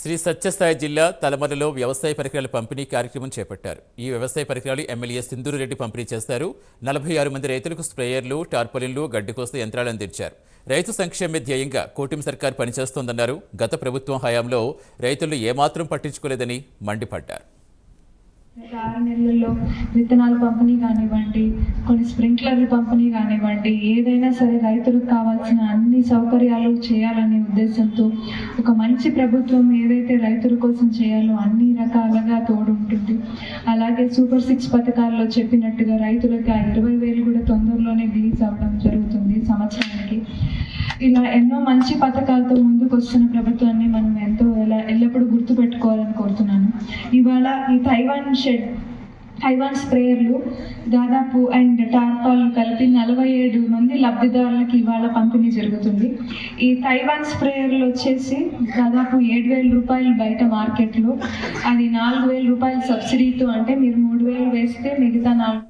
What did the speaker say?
శ్రీ సత్యసాయి జిల్లా తలమలలో వ్యవసాయ పరికరాల పంపిణీ కార్యక్రమం చేపట్టారు. ఈ వ్యవసాయ పరికరాలు ఎమ్మెల్యే సింధూరు రెడ్డి పంపిణీ చేస్తారు. నలభై ఆరు మంది రైతులకు స్ప్రేయర్లు టార్పలిన్లు గడ్డి యంత్రాలు అందించారు. రైతు సంక్షేమ ధ్యేయంగా కూటమి సర్కార్ పనిచేస్తోందన్నారు. గత ప్రభుత్వం హయాంలో రైతులు ఏమాత్రం పట్టించుకోలేదని మండిపడ్డారు. పంపిణీ కానివ్వండి ట్రాక్టర్లు పంపిణీ కానివ్వండి ఏదైనా సరే రైతులకు కావాల్సిన అన్ని సౌకర్యాలు చేయాలనే ఉద్దేశంతో ఒక మంచి ప్రభుత్వం ఏదైతే రైతుల కోసం చేయాలో అన్ని రకాలుగా తోడుంటుంది. అలాగే సూపర్ సిక్స్ పథకాల్లో చెప్పినట్టుగా రైతులకు ఆ ఇరవై వేలు కూడా తొందరలోనే రిలీజ్ అవ్వడం జరుగుతుంది సంవత్సరానికి. ఇలా ఎన్నో మంచి పథకాలతో ముందుకు వస్తున్న ప్రభుత్వాన్ని మనం ఎంతో ఎలా ఎల్లప్పుడూ గుర్తుపెట్టుకోవాలని కోరుతున్నాను. ఇవాళ ఈ తైవాన్ షెడ్ తైవాన్ స్ప్రేయర్లు దాదాపు అండ్ టార్పాల్ కలిపి నలభై ఏడు మంది లబ్ధిదారులకు ఇవాళ పంపిణీ జరుగుతుంది. ఈ తైవాన్ స్ప్రేయర్లు వచ్చేసి దాదాపు ఏడు వేల రూపాయలు బయట మార్కెట్లో అది నాలుగు వేల రూపాయల సబ్సిడీతో అంటే మీరు మూడు వేలు వేస్తే మిగతా నాలుగు